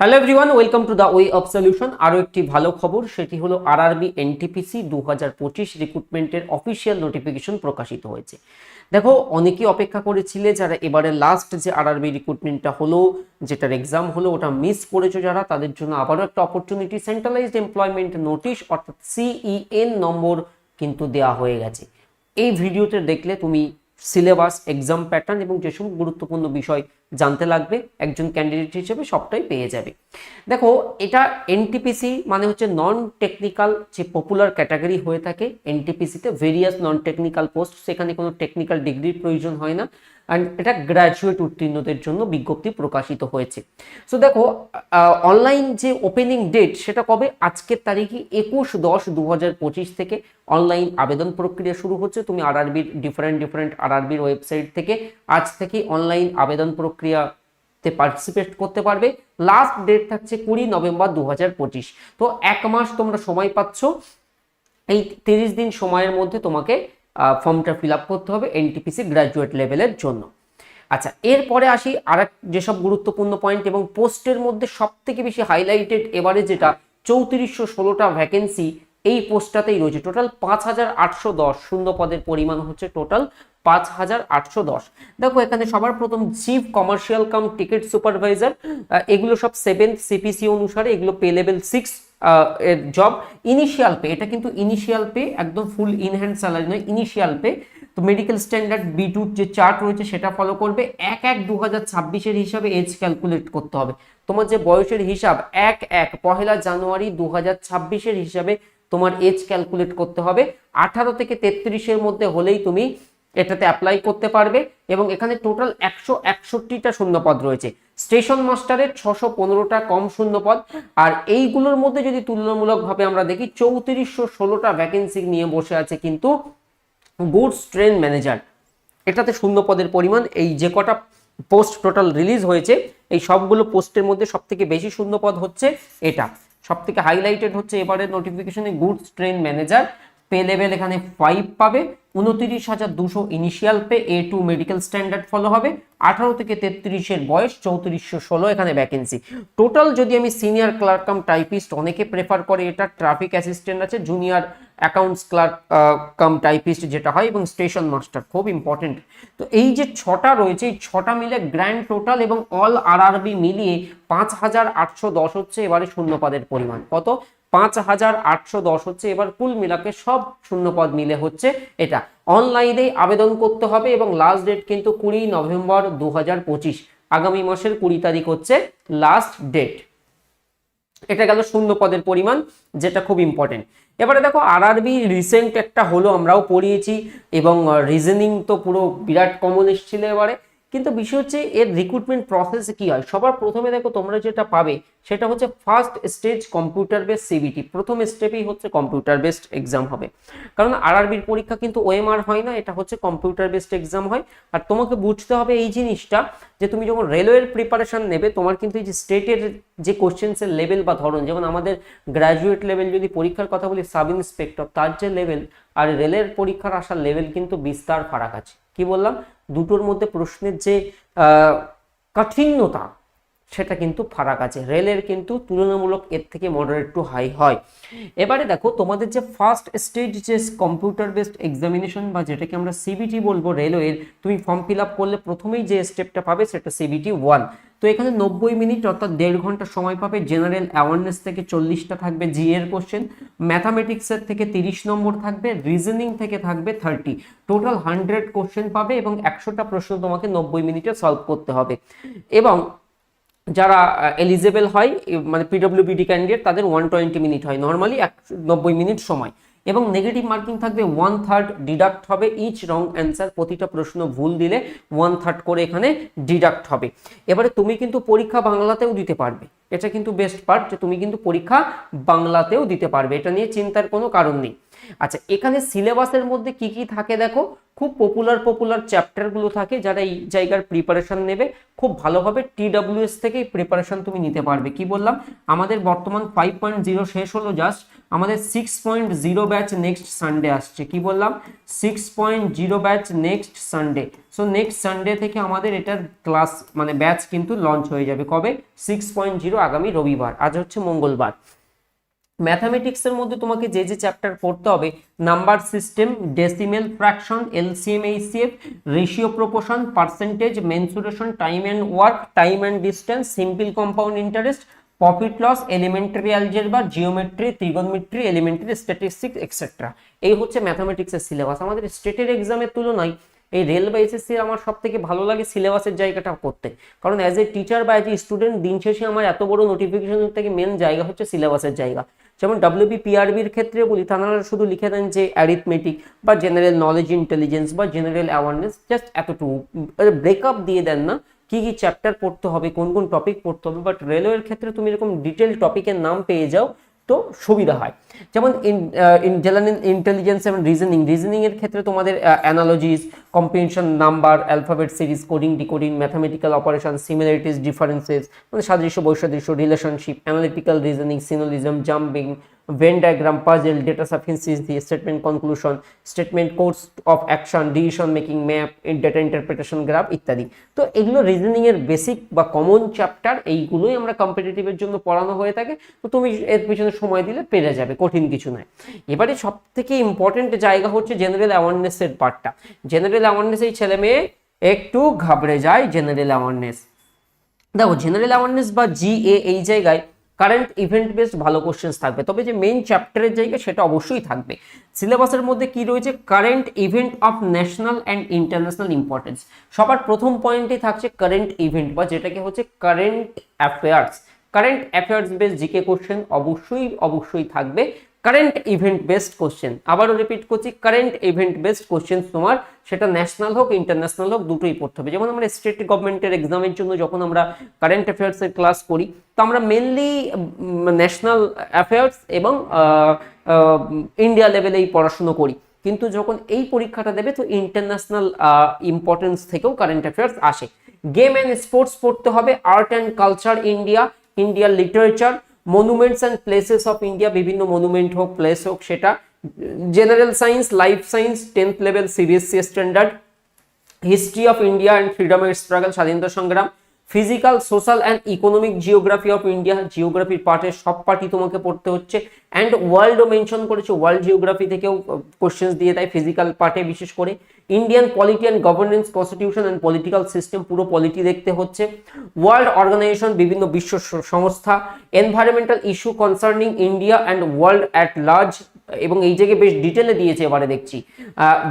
Hello everyone welcome to the way of solution আরও একটি ভালো খবর, সেটি হলো আরআরবি এনটিপিসি দু হাজার পঁচিশ রিক্রুটমেন্টের অফিসিয়াল নোটিফিকেশন প্রকাশিত হয়েছে। দেখো অনেকেই অপেক্ষা করেছিলে যারা এবারে লাস্ট যে আরআরবি রিক্রুটমেন্টটা হলো, যেটার এক্সাম হলো, ওটা মিস করেছ যারা, তাদের জন্য আবারও একটা অপরচুনিটি সেন্ট্রালাইজড এমপ্লয়মেন্ট নোটিশ অর্থাৎ সিইএন নম্বর কিন্তু দেওয়া হয়ে গেছে। এই ভিডিওতে দেখলে তুমি সিলেবাস এক্সাম প্যাটার্ন এবং যেসব গুরুত্বপূর্ণ বিষয় জানতে লাগবে, একজন ক্যান্ডিডেট হিসেবে সবটাই পেয়ে যাবে। দেখো, এটা এনটিপিসি মানে হচ্ছে নন টেকনিক্যাল যে পপুলার ক্যাটাগরি হয়ে থাকে এনটিপিসিতে ভেরিয়াস নন টেকনিক্যাল পোস্ট সেখানে কোনো টেকনিক্যাল ডিগ্রির প্রয়োজন হয় না। অ্যান্ড এটা গ্র্যাজুয়েট উত্তীর্ণদের জন্য বিজ্ঞপ্তি প্রকাশিত হয়েছে। সো দেখো অনলাইন যে ওপেনিং ডেট সেটা কবে? আজকের তারিখে একুশ দশ দু থেকে অনলাইন আবেদন প্রক্রিয়া শুরু হচ্ছে। তুমি আরআরবির ডিফারেন্ট ডিফারেন্ট আরআরবির ওয়েবসাইট থেকে আজ থেকে অনলাইন আবেদন প্রক্রিয়াতে পার্টিসিপেট করতে পারবে। লাস্ট ডেট থাকছে কুড়ি নভেম্বর দু হাজার পঁচিশ। তো এক মাস তোমরা সময় পাচ্ছ। এই তিরিশ দিন সময়ের মধ্যে তোমাকে ফর্মটা ফিল করতে হবে এনটিপিসি গ্র্যাজুয়েট লেভেলের জন্য। আচ্ছা এরপরে আসি আর যেসব গুরুত্বপূর্ণ পয়েন্ট এবং পোস্টের মধ্যে সব থেকে বেশি হাইলাইটেড এবারে যেটা চৌত্রিশশো ষোলোটা ভ্যাকেন্সি এই পোস্টটাতেই রয়েছে। টোটাল পাঁচ হাজার আটশো দশ শূন্য পদের পরিমাণ হচ্ছে টোটাল পাঁচ হাজার আটশো দশ। দেখো, এখানে সবার প্রথম chief commercial cum ticket supervisor এগুলো সব সেভেন্থ সিপিসি অনুসারে এগুলো পে লেভেল সিক্স এর জব ইনিশিয়াল পে এটা কিন্তু ইনিশিয়াল পে একদম ফুল ইন হ্যান্ড স্যালারি নয় ইনিশিয়াল পে তো মেডিকেল স্ট্যান্ডার্ড বি যে চার্ট রয়েছে, সেটা ফলো করবে। এক এক দু হাজার ছাব্বিশের হিসাবে এজ ক্যালকুলেট করতে হবে। তোমার যে বয়সের হিসাব, এক এক, পহেলা জানুয়ারি দু হাজার ছাব্বিশের হিসাবে তোমার এজ ক্যালকুলেট করতে হবে। আঠারো থেকে তেত্রিশের মধ্যে হলেই তুমি এটাতে অ্যাপ্লাই করতে পারবে এবং এখানে টোটাল একশো একষট্টিটা শূন্যপদ রয়েছে। স্টেশন মাস্টারের ছশো পনেরোটা কম শূন্যপদ। আর এইগুলোর মধ্যে যদি তুলনামূলকভাবে আমরা দেখি, চৌত্রিশশো ষোলোটা ভ্যাকেন্সি নিয়ে বসে আছে কিন্তু গুডস ট্রেন ম্যানেজার এটাতে শূন্য পদের পরিমাণ, এই যে কটা পোস্ট টোটাল রিলিজ হয়েছে, এই সবগুলো পোস্টের মধ্যে সব থেকে বেশি শূন্য পদ হচ্ছে এটা। সব থেকে হাইলাইটেড হচ্ছে এবারের নোটিফিকেশনে goods train manager pay level এখানে ফাইভ পাবে, উনত্রিশ হাজার দুশো initial pay A two medical standard follow হবে, আঠারো থেকে তেত্রিশের বয়স, চৌত্রিশশো ষোলো এখানে ভ্যাকেন্সি টোটাল যদি আমি সিনিয়র ক্লার্ক কাম টাইপিস্ট অনেকে প্রেফার করে এটা ট্রাফিক অ্যাসিস্ট্যান্ট আছে junior accounts clerk cum typist যেটা হয়, এবং স্টেশন মাস্টার খুব ইম্পর্টেন্ট তো এই যে ছটা রয়েছে, এই ছটা মিলে গ্র্যান্ড টোটাল এবং অল আরআরবি মিলিয়ে পাঁচ হাজার আটশো দশ হচ্ছে, এবারে শূন্যপদের পরিমাণ। কত? পাঁচ হাজার আটশো দশ হচ্ছে। এবার কুল মিলাকে সব শূন্যপদ মিলে হচ্ছে এটা। অনলাইনে আবেদন করতে হবে এবং লাস্ট ডেট কিন্তু কুড়ি নভেম্বর দু হাজার পঁচিশ। আগামী মাসের কুড়ি তারিখ হচ্ছে লাস্ট ডেট এটা গেল শূন্য পদের পরিমাণ, যেটা খুব ইম্পর্টেন্ট এবারে দেখো আরআরবি রিসেন্ট একটা হলো, আমরাও পড়িয়েছি এবং রিজনিং তো পুরো বিরাট কমন এসেছিল এবারে। কিন্তু বিষয় হচ্ছে এর রিক্রুটমেন্ট প্রসেস কি হয়? সবার প্রথমে দেখো তোমরা যেটা পাবে, সেটা হচ্ছে first stage computer based CBT প্রথম স্টেপেই হচ্ছে কম্পিউটার বেসড এক্সাম হবে। কারণ আরআরবির পরীক্ষা কিন্তু ওএমআর হয় না, এটা হচ্ছে কম্পিউটার বেসড এক্সাম হয়। আর তোমাকে বুঝতে হবে এই জিনিসটা যে তুমি যখন রেলওয়ের প্রিপারেশন নেবে, তোমার কিন্তু এই যে স্টেটের যে কোশ্চেন্সের লেভেল বা ধরন, যেমন আমাদের গ্র্যাজুয়েট লেভেল যদি পরীক্ষার কথা বলি সাব ইন্সপেক্টর তার যে লেভেল আর রেলের পরীক্ষার আসার লেভেল কিন্তু বিস্তার ফারাক আছে। কি বললাম? দুটোর মধ্যে প্রশ্নের যে কঠিনতা, সেটা কিন্তু ফারাক আছে। রেলের কিন্তু তুলনামূলক এর থেকে মডারেট একটু হাই হয়। এবারে দেখো, তোমাদের যে ফার্স্ট স্টেজ যে কম্পিউটার বেসড এক্সামিনেশন বা যেটাকে আমরা সিবিটি বলব রেলওয়ের তুমি ফর্ম ফিল আপ করলে প্রথমেই যে স্টেপটা পাবে, সেটা সিবিটি ওয়ান তো এখানে নব্বই মিনিট অর্থাৎ দেড় ঘণ্টা সময় পাবে। জেনারেল অ্যাওয়ারনেস থেকে চল্লিশটা থাকবে জি এর কোশ্চেন ম্যাথামেটিক্সের থেকে তিরিশ নম্বর থাকবে রিজনিং থেকে থাকবে থার্টি টোটাল হান্ড্রেড কোশ্চেন পাবে এবং একশোটা প্রশ্ন তোমাকে নব্বই মিনিটে সলভ করতে হবে। এবং যারা এলিজেবল হয় মানে পিডব্লিউবিডি ক্যান্ডিডেট তাদের ওয়ান টোয়েন্টি মিনিট হয়। নর্মালি এক নব্বই মিনিট সময়। এবং নেগেটিভ মার্কিং থাকবে ওয়ান থার্ড ডিডাক্ট হবে ইচ রং অ্যান্সার প্রতিটা প্রশ্ন ভুল দিলে ওয়ান থার্ড করে এখানে ডিডাক্ট হবে। এবারে তুমি কিন্তু পরীক্ষা বাংলাতেও দিতে পারবে। এটা কিন্তু বেস্ট পার্ট যে তুমি কিন্তু পরীক্ষা বাংলাতেও দিতে পারবে। এটা নিয়ে চিন্তার কোনো কারণ নেই। আচ্ছা এখানে সিলেবাসের মধ্যে কি কি থাকে দেখো? খুব পপুলার পপুলার চ্যাপ্টারগুলো থাকে যারা এই জায়গার প্রিপারেশন নেবে। খুব ভালোভাবে টিডাব্লিউএস থেকেই প্রিপারেশন তুমি নিতে পারবে। কি বললাম? আমাদের বর্তমান ফাইভ পয়েন্ট জিরো শেষ হলো জাস্ট আমাদের six point zero batch next Sunday আসছে। কি বললাম? Six point zero batch next Sunday so next Sunday থেকে আমাদের এটার ক্লাস মানে ব্যাচ কিন্তু লঞ্চ হয়ে যাবে। কবে? সিক্স পয়েন্ট জিরো আগামী রবিবার। আজ হচ্ছে মঙ্গলবার। ম্যাথামেটিক্সের মধ্যে তোমাকে যে যে চ্যাপ্টার পড়তে হবে number system decimal fraction LCM HCF ratio proportion percentage mensuration time and work time and distance simple compound interest profit loss, elementary algebra, geometry trigonometry elementary, statistics extra এই হচ্ছে ম্যাথামেটিক্সের সিলেবাস। আমাদের স্টেটের এক্সামের তুলনায় এই রেল বা এসএসসি আমার সব থেকে ভালো লাগে সিলেবাসের জায়গাটা করতে। কারণ অ্যাজ এ টিচার বা অ্যাজ এ স্টুডেন্ট দিন শেষে আমার এত বড় নোটিফিকেশন থেকে মেন জায়গা হচ্ছে সিলেবাসের জায়গা। যেমন ডাব্লিউবি পিআরবির ক্ষেত্রে বলি, তারা শুধু লিখে দেন যে অ্যারিথমেটিক বা জেনারেল নলেজ ইন্টেলিজেন্স বা জেনারেল অ্যাওয়ারনেস জাস্ট এতটুকু। ব্রেকআপ দিয়ে দেন না। কি কি চ্যাপ্টার পড়তে হবে, কোন কোন টপিক পড়তে হবে বাট রেলওয়ের ক্ষেত্রে তুমি এরকম ডিটেল টপিকের নাম পেয়ে যাও, তো সুবিধা হয়। যেমন জেনারেল ইন্টেলিজেন্স এবং রিজনিং রিজনিংয়ের ক্ষেত্রে তোমাদের analogies comprehension number alphabet series coding decoding mathematical operation similarities differences মানে সাদৃশ্য, বৈসাদৃশ্য relationship analytical reasoning syllogism jumbling Venn diagram puzzle data sufficiency statement conclusion statement course of action decision making map data interpretation graph ইত্যাদি। তো এগুলো reasoning এর basic বা common chapter এইগুলোই আমরা কম্পিটিটিভের জন্য পড়ানো হয়ে থাকে। তো তুমি এর পিছনে সময় দিলে পেরে যাবে, কঠিন কিছু নয়। এবারে সব থেকে ইম্পর্টেন্ট জায়গা হচ্ছে জেনারেল অ্যাওয়ারনেসের পার্টটা জেনারেল অ্যাওয়ারনেস এই ছেলে মেয়ে একটু ঘাবড়ে যায় জেনারেল অ্যাওয়ারনেস দেখো জেনারেল অ্যাওয়ারনেস বা জিএ এই জায়গায় কারেন্ট ইভেন্ট বেসড ভালো কোশ্চেন্স থাকবে। তবে যে মেইন চ্যাপ্টারের জায়গা সেটা অবশ্যই থাকবে। সিলেবাসের মধ্যে কি রয়েছে? Current event of national and international importance সবার প্রথম পয়েন্টে থাকছে কারেন্ট ইভেন্ট বা যেটাকে হচ্ছে current affairs current affairs base GK question অবশ্যই অবশ্যই থাকবে। কারেন্ট ইভেন্ট বেসড কোশ্চেন আবারও রিপিট করছি কারেন্ট ইভেন্ট বেসড কোশ্চেন তোমার, সেটা ন্যাশনাল হোক ইন্টারন্যাশনাল হোক, দুটোই পড়তে হবে। যেমন আমরা স্টেট গভর্নমেন্টের এক্সামের জন্য যখন আমরা কারেন্ট অ্যাফেয়ার্সের ক্লাস করি, তো আমরা মেনলি ন্যাশনাল অ্যাফেয়ার্স এবং ইন্ডিয়া লেভেলেই পড়াশুনো করি। কিন্তু যখন এই পরীক্ষাটা দেবে, তো ইন্টারন্যাশনাল ইম্পর্টেন্স থেকেও কারেন্ট অ্যাফেয়ার্স আসে। গেম অ্যান্ড স্পোর্টস পড়তে হবে আর্ট অ্যান্ড কালচার ইন্ডিয়া ইন্ডিয়ার literature monuments and places of India বিভিন্ন মনুমেন্ট হোক প্লেস হোক, সেটা general science life science tenth level CBSE standard history of India and freedom এর স্ট্রাগল স্বাধীনতা সংগ্রাম physical social and economic geography of India জিওগ্রাফির পার্টের সব পার্টি তোমাকে পড়তে হচ্ছে। অ্যান্ড ওয়ার্ল্ডও মেনশন করেছে ওয়ার্ল্ড জিওগ্রাফি থেকেও কোশ্চেন্স দিয়ে দেয় ফিজিক্যাল পার্টে বিশেষ করে। Indian polity and governance constitution and political system পুরো পলিটি দেখতে হচ্ছে। ওয়ার্ল্ড অর্গানাইজেশন বিভিন্ন বিশ্ব সংস্থা environmental issue concerning India and world at large এবং এই জায়গায় বেশ ডিটেলে দিয়েছে এবারে দেখছি।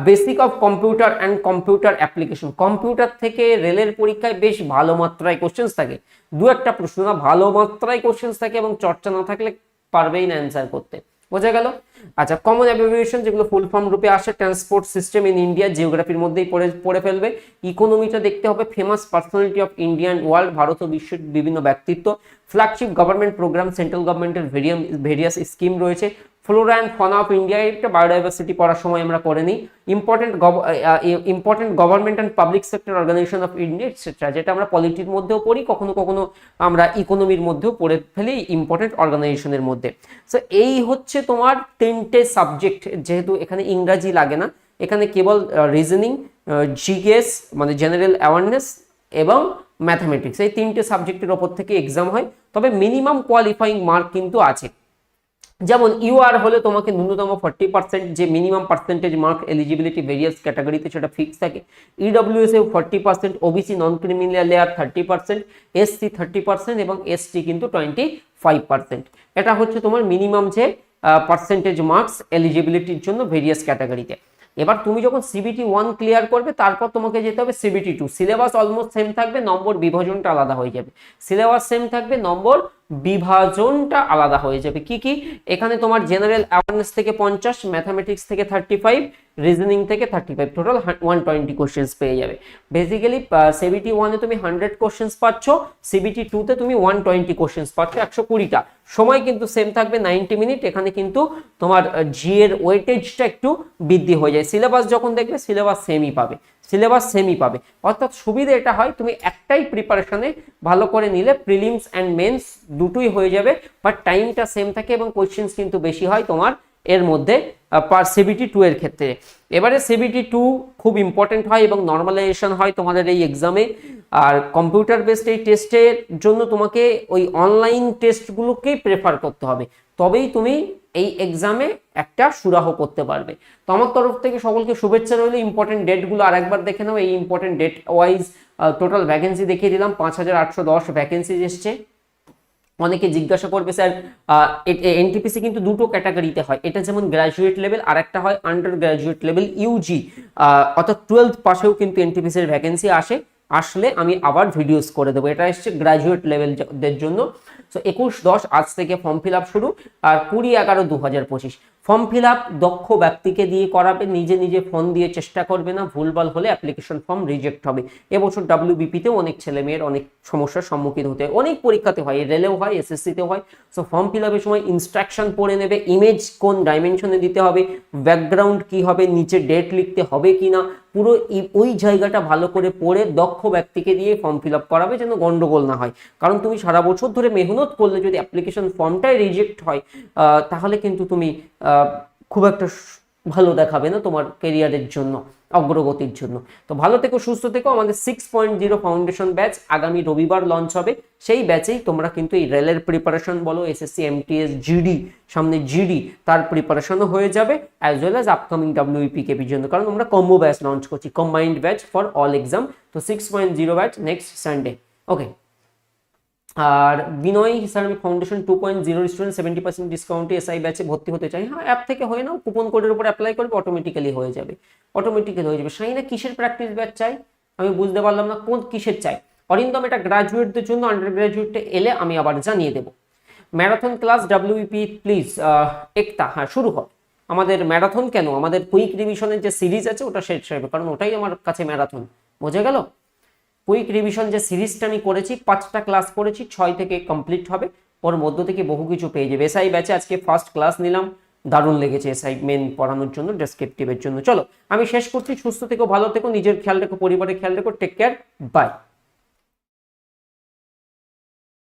Basic of computer and computer application computer থেকে রেলের পরীক্ষায় বেশ ভালো মাত্রায় কোশ্চেন্স থাকে। দু একটা প্রশ্ন না, ভালো মাত্রায় কোশ্চেন্স থাকে এবং চর্চা না থাকলে পারবেই না অ্যান্সার করতে। বোঝা গেল? আচ্ছা কমন অ্যাবিভিয়েশন যেগুলো ফুল ফর্ম রূপে আসে ট্রান্সপোর্ট সিস্টেম ইন ইন্ডিয়া জিওগ্রাফির মধ্যেই পড়ে পড়ে ফেলবে। ইকোনমিটা দেখতে হবে famous personality of Indian world Bharat ও বিশ্বের বিভিন্ন ব্যক্তিত্ব। ফ্ল্যাগশিপ গভর্নমেন্ট প্রোগ্রাম সেন্ট্রাল গভর্নমেন্টের ভেরিয়াম ভেরিয়াস স্কিম রয়েছে। Flora and fauna of India একটা বায়োডাইভার্সিটি পড়ার সময় আমরা করে নিই। Important important government and public sector organisation of India etcetera যেটা আমরা পলিটির মধ্যেও পড়ি, কখনো কখনো আমরা ইকোনমির মধ্যেও পড়ে ফেলি ইম্পর্টেন্ট অর্গানাইজেশনের মধ্যে। সো এই হচ্ছে তোমার তিনটে সাবজেক্ট যেহেতু এখানে ইংরাজি লাগে না। এখানে কেবল রিজনিং জিগেস মানে জেনারেল অ্যাওয়ারনেস এবং ম্যাথামেটিক্স এই তিনটে সাবজেক্টের ওপর থেকে এক্সাম হয়। তবে মিনিমাম কোয়ালিফাইং মার্ক কিন্তু আছে। যেমন ইউআর হলে তোমাকে ন্যূনতম ফর্টি পার্সেন্ট যে minimum percentage mark eligibility various ক্যাটাগরিতে সেটা ফিক্স থাকে। ইডব্লিউএস এ forty percent OBC non criminal layer thirty percent SC thirty percent এবং এসটি কিন্তু টোয়েন্টি ফাইভ পার্সেন্ট এটা হচ্ছে তোমার মিনিমাম যে পার্সেন্টেজ মার্কস এলিজিবিলিটির জন্য ভেরিয়াস ক্যাটাগরিতে এবার তুমি যখন সিবিটি ওয়ান ক্লিয়ার করবে, তারপর তোমাকে যেতে হবে CBT two syllabus almost same থাকবে, নম্বর বিভাজনটা আলাদা হয়ে যাবে। সিলেবাস সেম থাকবে, নম্বর বিভাজনটা আলাদা হয়ে যাবে। কি কি? এখানে তোমার জেনারেল অ্যাওয়ারনেস থেকে পঞ্চাশ ম্যাথামেটিক্স থেকে থার্টি ফাইভ রিজনিং থেকে thirty five total one twenty questions পেয়ে যাবে। বেসিক্যালি সিবিটি ওয়ানে তুমি হান্ড্রেড কোশ্চেন্স পাচ্ছ সিবিটি টুতে তুমি ওয়ান টোয়েন্টি কোশ্চেন্স পাচ্ছ, একশো কুড়িটা। সময় কিন্তু সেম থাকবে নাইনটি মিনিট এখানে কিন্তু তোমার জি এর ওয়েটেজটা একটু বৃদ্ধি হয়ে যায়। সিলেবাস যখন দেখবে সিলেবাস সেমই পাবে। সিলেবাস সেমই পাবে। অর্থাৎ সুবিধা এটা হয়, তুমি একটাই প্রিপারেশনে ভালো করে নিলে প্রিলিমস অ্যান্ড মেন্স দুটোই হয়ে যাবে বাট টাইমটা সেম থাকে এবং কোয়েশ্চেন্স কিন্তু বেশি হয় তোমার এর মধ্যে পার সিবিটি টু এর ক্ষেত্রে। এবারে সিবিটি টু খুব ইম্পর্টেন্ট হয় এবং নর্মালাইজেশন হয় তোমাদের এই এক্সামে আর কম্পিউটার বেসড এই টেস্টের জন্য তোমাকে ওই অনলাইন টেস্টগুলোকেই প্রেফার করতে হবে। তবেই তুমি এই এক্সামে একটা সুরাহ করতে পারবে। তো আমার তরফ থেকে সকলকে শুভেচ্ছা রইল। ইম্পর্টেন্ট ডেটগুলো আরেকবার দেখে নাও। এই important date wise total vacancy দেখিয়ে দিলাম। পাঁচ হাজার আটশো দশ ভ্যাকেন্সি এসছে। অনেকে জিজ্ঞাসা করবে, স্যার এনটিপিসি কিন্তু দুটো ক্যাটাগরিতে হয়। এটা যেমন গ্র্যাজুয়েট লেভেল আর একটা হয় আন্ডার গ্র্যাজুয়েট লেভেল ইউজি অর্থাৎ টুয়েলথ পাশেও কিন্তু এনটিপিসির ভ্যাকেন্সি আসে। আসলে আমি আবার ভিডিওস করে দেবো। এটা এসছে গ্র্যাজুয়েট লেভেলদের জন্য। সো একুশ দশ, আজ থেকে ফর্ম ফিল আপ শুরু। আর কুড়ি এগারো দু হাজার পঁচিশ। ফর্ম ফিল আপ দক্ষ ব্যক্তিকে দিয়ে করাবে। নিজে নিজে ফোন দিয়ে চেষ্টা করবে না। ভুলভাল হলে অ্যাপ্লিকেশন ফর্ম রিজেক্ট হবে। এবছর ডাব্লিউবিপিতেও অনেক ছেলে মেয়ের অনেক সমস্যার সম্মুখীন হতে হয়। অনেক পরীক্ষাতে হয় রেলেও হয় এসএসসিতেও হয়। সো ফর্ম ফিল আপের সময় ইনস্ট্রাকশন পড়ে নেবে ইমেজ কোন ডাইমেনশনে দিতে হবে ব্যাকগ্রাউন্ড কি হবে, নিচে ডেট লিখতে হবে কি না, পুরো ওই জায়গাটা ভালো করে পড়ে দক্ষ ব্যক্তিকে দিয়ে ফর্ম ফিল আপ করাবে যেন গন্ডগোল না হয়। কারণ তুমি সারা বছর ধরে মেহনত করলে যদি অ্যাপ্লিকেশন ফর্মটাই রিজেক্ট হয় তাহলে কিন্তু তুমি খুব একটা ভালো দেখাবে না তোমার কেরিয়ারের জন্য, অগ্রগতির জন্য। তো ভালো থেকো, সুস্থ থেকো। আমাদের six point zero foundation batch আগামী রবিবার লঞ্চ হবে। সেই ব্যাচেই তোমরা কিন্তু এই রেলের প্রিপারেশন বলো এসএসসি এমটিএস জিডি সামনে জিডি তার প্রিপারেশনও হয়ে যাবে as well as upcoming WP কেপির জন্য কারণ আমরা কম্বো ব্যাচ লঞ্চ করছি combined batch for all exam তো six point zero batch next Sunday okay আর বিনয় হিসাবে foundation two point zero student seventy percent ডিসকাউন্টে এসআই ব্যাচে ভর্তি হতে চাই। হ্যাঁ অ্যাপ থেকে হয়ে নাও কুপন কোডের উপর অ্যাপ্লাই করবে অটোমেটিক্যালি হয়ে যাবে। অটোমেটিক্যালি হয়ে যাবে। সাইনা কিসের প্র্যাকটিস ব্যাচ চাই? আমি বুঝতে পারলাম না কোন কিসের চাই। অরিন্দম, এটা গ্রাজুয়েটদের জন্য আন্ডার গ্রাজুয়েটে এলে আমি আবার জানিয়ে দেবো। Marathon class WP please Ekta হ্যাঁ শুরু হয় আমাদের ম্যারাথন কেন? আমাদের কুইক রিভিশনের যে সিরিজ আছে, ওটা শেষ হবে কারণ ওটাই আমার কাছে ম্যারাথন বোঝা গেল? কুইক রিভিশন যে সিরিজটা আমি করেছি, পাঁচটা ক্লাস করেছি, ছয় থেকে কমপ্লিট হবে। ওর মধ্য থেকে বহু কিছু পেয়ে যাবে। এসআই ব্যাচে আজকে ফার্স্ট ক্লাস নিলাম। দারুণ লেগেছে এসআই মেন পড়ানোর জন্য ডেসক্রিপটিভের জন্য। চলো, আমি শেষ করছি। সুস্থ থেকো, ভালো থেকো, নিজের খেয়াল রেখো, পরিবারের খেয়াল রেখো। Take care bye